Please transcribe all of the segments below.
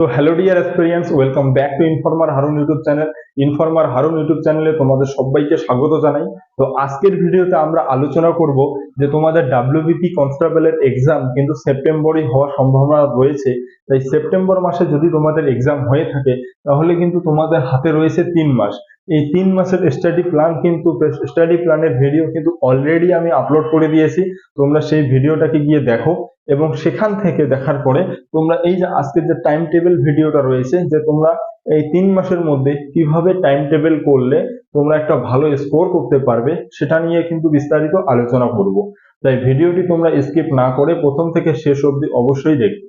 তো hello dear experience welcome back to informer Harun YouTube channel informer Harun YouTube চ্যানেলে তোমাদের সবাইকে স্বাগত জানাই। তো আজকের ভিডিওতে আমরা আলোচনা করব যে তোমাদের ডাব্লিউবিপি কনস্টেবলের এক্সাম কিন্তু সেপ্টেম্বরেই হওয়ার সম্ভাবনা রয়েছে। তাই সেপ্টেম্বর মাসে যদি তোমাদের এক্সাম হয়ে থাকে, তাহলে কিন্তু তোমাদের হাতে রয়েছে তিন মাস। এই তিন মাসের স্টাডি প্ল্যান কিন্তু স্টাডি প্ল্যানের ভিডিও কিন্তু অলরেডি আমি আপলোড করে দিয়েছি। তোমরা সেই ভিডিওটাকে গিয়ে দেখো। এবং সেখান থেকে দেখার পরে তোমরা এই যে আজকের যে টাইম টেবিল ভিডিওটা রয়েছে, যে তোমরা এই তিন মাসের মধ্যে কীভাবে টাইম টেবিল করলে তোমরা একটা ভালো স্কোর করতে পারবে, সেটা নিয়ে কিন্তু বিস্তারিত আলোচনা করব। তাই ভিডিওটি তোমরা স্কিপ না করে প্রথম থেকে শেষ অবধি অবশ্যই দেখবে।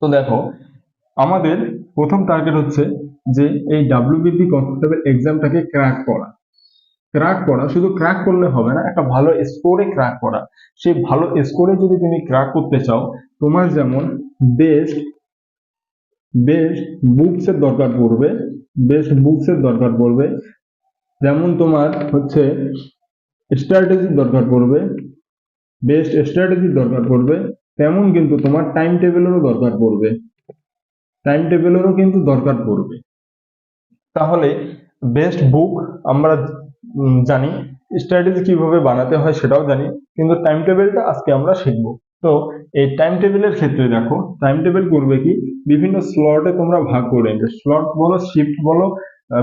তো দেখো, আমাদের প্রথম টার্গেট হচ্ছে যে এই ডাব্লিউবিপি কনস্টেবল এক্সামটাকে ক্র্যাক করা। ক্র্যাক করা, শুধু ক্র্যাক করলে হবে না, একটা ভালো স্কোরে ক্র্যাক করা। সেই ভালো স্কোরে যদি তুমি ক্র্যাক করতে চাও, তোমার যেমন বেস্ট বেস্ট বুকস এর দরকার পড়বে বেস্ট বুকস এর দরকার পড়বে। যেমন তোমার হচ্ছে স্ট্র্যাটেজির দরকার পড়বে বেস্ট স্ট্র্যাটেজির দরকার পড়বে, তেমন কিন্তু তোমার টাইম টেবিলেরও দরকার পড়বে। টাইম টেবিলেরও কিন্তু দরকার পড়বে। তাহলে বেস্ট বুক আমরা জানি। স্ট্র্যাটেজি কীভাবে বানাতে হয় সেটাও জানি, কিন্তু টাইম টেবিলটা আজকে আমরা শিখব। তো এই টাইম টেবিলের ক্ষেত্রে দেখো টাইম টেবিল করবে কি? বিভিন্ন স্লটে তোমরা ভাগ করে নিতে স্লট বলো শিফট বলো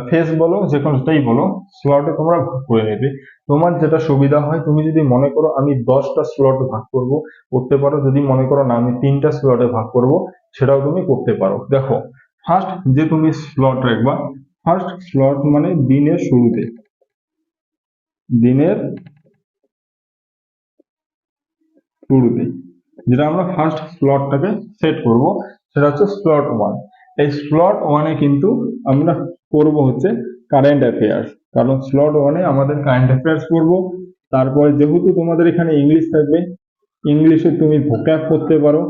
ফেস বলো, যে কোনোটাই বলো স্লটে তোমরা ভাগ করে নেবে। তোমার যেটা সুবিধা হয়, তুমি যদি মনে করো আমি দশটা স্লট ভাগ করব, করতে পারো। যদি মনে করো না, আমি তিনটা স্লটে ভাগ করব, সেটাও তুমি করতে পারো। দেখো ফার্স্ট যে তুমি স্লট রাখবা ফার্স্ট স্লট মানে দিনের শুরুতে। দিনের শুরুতে যেটা আমরা ফার্স্ট স্লটটাকে সেট করব, সেটা হচ্ছে স্লট ওয়ান এই স্লট ওয়ানে কিন্তু আমরা করব হচ্ছে কারেন্ট অ্যাফেয়ার্স কারণ স্লট ওয়ানে আমাদের কারেন্ট অ্যাফেয়ার্স করব, তারপরে যেহেতু তোমাদের এখানে ইংলিশ থাকবে ইংলিশে তুমি ভোক্যাব করতে পারো,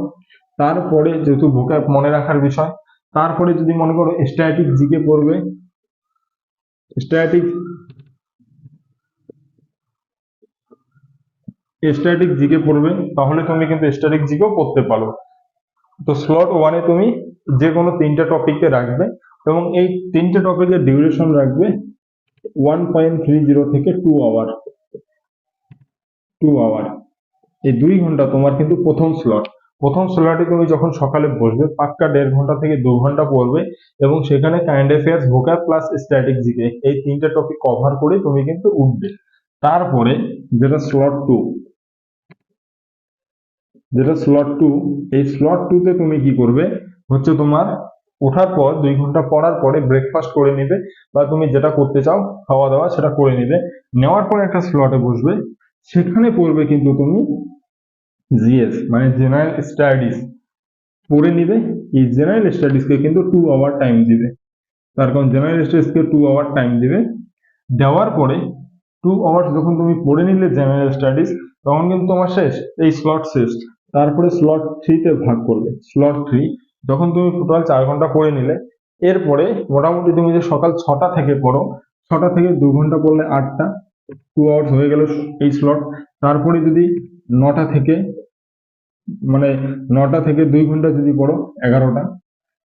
তারপরে যেহেতু ভোক্যাব মনে রাখার বিষয়, তারপরে যদি মনে করো স্ট্যাটিক জিকে পড়বে স্ট্যাটিক স্ট্যাটিক জিকে পড়বে তাহলে তুমি কিন্তু স্ট্যাটিক জিকেও পড়তে পারো। তো স্লট ওয়ানে তুমি যে কোনো তিনটা টপিককে রাখবে এবং এই তিনটে টপিকের ডিউরেশন রাখবে ওয়ান পয়েন্ট থ্রি জিরো থেকে টু আওয়ার টু আওয়ার এই দুই ঘণ্টা তোমার কিন্তু প্রথম স্লট প্রথম স্লটে তুমি যখন সকালে বসবে, পাক্কা দেড় ঘণ্টা থেকে দু ঘণ্টা পড়বে এবং সেখানে current affairs vocab plus static GK এই তিনটে টপিক কভার করে তুমি কিন্তু উঠবে। তারপরে যেটা স্লট টু যেটা স্লট টু এই স্লট টুতে তুমি কি করবে? হচ্ছে তোমার ওঠার পর দুই ঘণ্টা পড়ার পরে ব্রেকফাস্ট করে নিবে বা তুমি যেটা করতে চাও, খাওয়া দাওয়া সেটা করে নিবে। নেওয়ার পর একটা স্লটে বসবে। সেখানে পড়বে কিন্তু তুমি জিএস মানে জেনারেল স্টাডিজ পড়ে নিবে। এই জেনারেল স্টাডিজকে কিন্তু টু আওয়ার টাইম দিবে। তার কারণ জেনারেল স্টাডিজকে টু আওয়ার টাইম দিবে। দেওয়ার পরে টু আওয়ার্স যখন তুমি পড়ে নিলে জেনারেল স্টাডিজ তখন কিন্তু তোমার শেষ, এই স্লট শেষ। তারপরে স্লট থ্রিতে ভাগ করবে স্লট থ্রি যখন তুমি টোটাল চার ঘণ্টা করে নিলে, এরপরে মোটামুটি তুমি যে সকাল ছটা থেকে পড়ো ছটা থেকে দু ঘণ্টা পড়লে আটটা টু আওয়ার্স হয়ে গেল এই স্লট তারপরে যদি নটা থেকে মানে নটা থেকে দুই ঘণ্টা যদি পড়ো এগারোটা,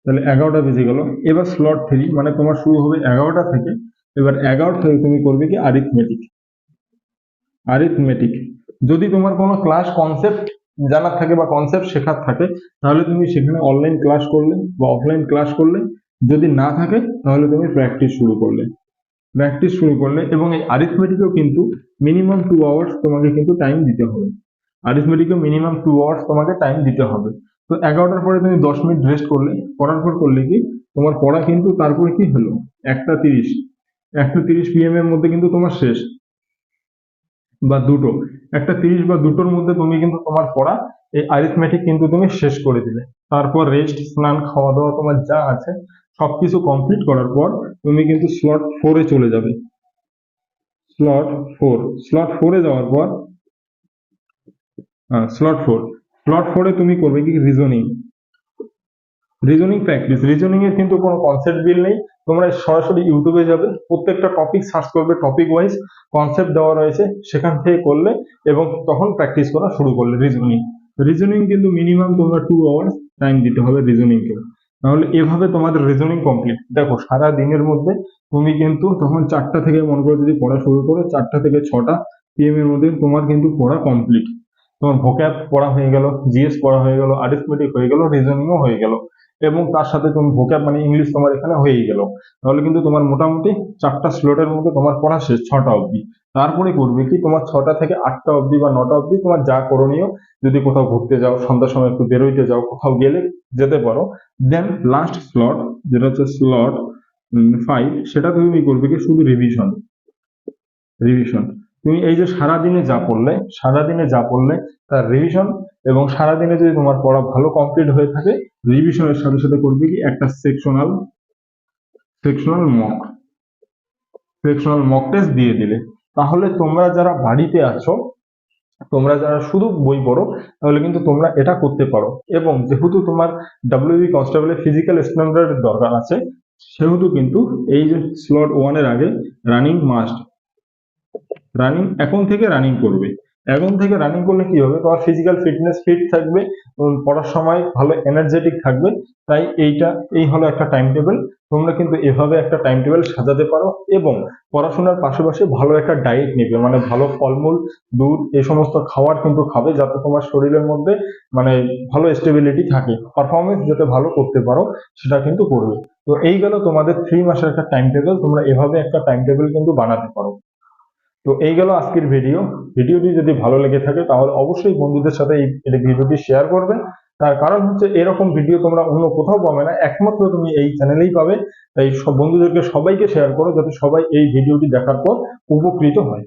তাহলে এগারোটা বেজে গেল। এবার স্লট থ্রি মানে তোমার শুরু হবে এগারোটা থেকে, এবার এগারো থেকে তুমি করবে কি আরিথমেটিক আরিথমেটিক যদি তোমার কোনো ক্লাস কনসেপ্ট জানার থাকে বা কনসেপ্ট শেখার থাকে, তাহলে তুমি সেখানে অনলাইন ক্লাস করলে বা অফলাইন ক্লাস করলে, যদি না থাকে, তাহলে তুমি প্র্যাকটিস শুরু করলে। প্র্যাকটিস শুরু করলে এবং এই আরিথমেটিকেও কিন্তু মিনিমাম টু আওয়ার্স তোমাকে কিন্তু টাইম দিতে হবে। আরিথমেটিকেও মিনিমাম টু আওয়ার্স তোমাকে টাইম দিতে হবে। তো এগারোটার পরে তুমি দশ মিনিট রেস্ট করলে, পড়ার পর করলে কি, তোমার পড়া কিন্তু তারপরে কি হলো? একটা তিরিশ। একটা তিরিশ পিএম এর মধ্যে কিন্তু তোমার শেষ। বা দুটো। একটা তিরিশ বা দুটোর মধ্যে তুমি কিন্তু তোমার পড়া এই আরিথমেটিক কিন্তু তুমি শেষ করে দিলে। তারপর রেস্ট স্নান খাওয়া দাওয়া তোমার যা আছে, সবকিছু কমপ্লিট করার পর তুমি কিন্তু স্লট ফোরে চলে যাবে। স্লট ফোর স্লট ফোরে যাওয়ার পর স্লট ফোর স্লট ফোরে তুমি করবে কি? রিজনিং রিজনিং প্র্যাকটিস রিজনিং এর কিন্তু কোনো কনসেপ্ট বিল নেই। তোমরা সরাসরি ইউটিউবে যাবে, প্রত্যেকটা টপিক সার্চ করবে টপিক ওয়াইজ কনসেপ্ট দেওয়া রয়েছে, সেখান থেকে করলে এবং তখন প্র্যাকটিস করা শুরু করলে রিজনিং রিজনিং কিন্তু মিনিমাম তোমরা টু আওয়ার্স টাইম দিতে হবে রিজনিংকে তাহলে এভাবে তোমাদের রিজনিং কমপ্লিট দেখো, সারা দিনের মধ্যে তুমি কিন্তু তখন চারটা থেকে মনে করো যদি পড়া শুরু করো, চারটা থেকে ছটা পিএম এর মধ্যে তোমার কিন্তু পড়া কমপ্লিট তোমার ভোক্যাব পড়া হয়ে গেল জিএস পড়া হয়ে গেল আরিথমেটিক হয়ে গেল রিজনিংও হয়ে গেল। এবং তার সাথে তুমি ভোক্যাব মানে ইংলিশ তোমার এখানে হয়েই গেল। তাহলে কিন্তু তোমার মোটামুটি চারটা স্লটের মধ্যে তোমার পড়া শেষ ছটা অবধি। তারপরে করবে কি? তোমার ছটা থেকে আটটা অবধি বা নটা অবধি তোমার যা করণীয়, যদি কোথাও ঘুরতে যাও, সন্ধ্যার সময় একটু বেরোইতে যাও, কোথাও গেলে যেতে পারো। দেন লাস্ট স্লট যেটা হচ্ছে স্লট ফাইভ সেটা তুমি করবে কি? শুধু রিভিশন রিভিশন তুমি এই যে সারাদিনে যা পড়লে, সারাদিনে যা পড়লে তার রিভিশন এবং সারাদিনে যদি তোমার পড়া ভালো কমপ্লিট হয়ে থাকে রিভিশনের সাথে সাথে করবে কি? একটা sectional sectional mock sectional mock test দিয়ে দিলে। তাহলে তোমরা যারা বাড়িতে আছো, তোমরা যারা শুধু বই পড়ো, তাহলে কিন্তু তোমরা এটা করতে পারো। এবং যেহেতু তোমার ডাব্লিউবি কনস্টেবলের ফিজিক্যাল স্ট্যান্ডার্ডের দরকার আছে, সেহেতু কিন্তু এই যে স্লট ওয়ানের আগে রানিং মাস্ট রানিং এখন থেকে রানিং করবে। এখন থেকে রানিং করলে কি হবে? তোমার ফিজিক্যাল ফিটনেস ফিট থাকবে পড়ার সময় ভালো এনার্জেটিক থাকবে। তাই এইটা, এই হলো একটা টাইম টেবিল তোমরা কিন্তু এভাবে একটা টাইম টেবিল সাজাতে পারো এবং পড়াশোনার পাশাপাশি ভালো একটা ডায়েট নেবে। মানে ভালো ফলমূল, দুধ এই সমস্ত খাবার কিন্তু খাবে যাতে তোমার শরীরের মধ্যে মানে ভালো স্টেবিলিটি থাকে। পারফরমেন্স যাতে ভালো করতে পারো, সেটা কিন্তু করবে। তো এই গেল তোমাদের থ্রি মাসের একটা টাইম টেবিল তোমরা এভাবে একটা টাইম টেবিল কিন্তু বানাতে পারো। তো এই গেল আজকের ভিডিও। ভিডিওটি যদি ভালো লেগে থাকে, তাহলে অবশ্যই বন্ধুদের সাথে এই ভিডিওটি শেয়ার করবে। তার কারণ হচ্ছে, এরকম ভিডিও তোমরা অন্য কোথাও পাবে না। একমাত্র তুমি এই চ্যানেলেই পাবে। তাই সব বন্ধুদেরকে সবাইকে শেয়ার করো, যাতে সবাই এই ভিডিওটি দেখার পর উপকৃত হয়।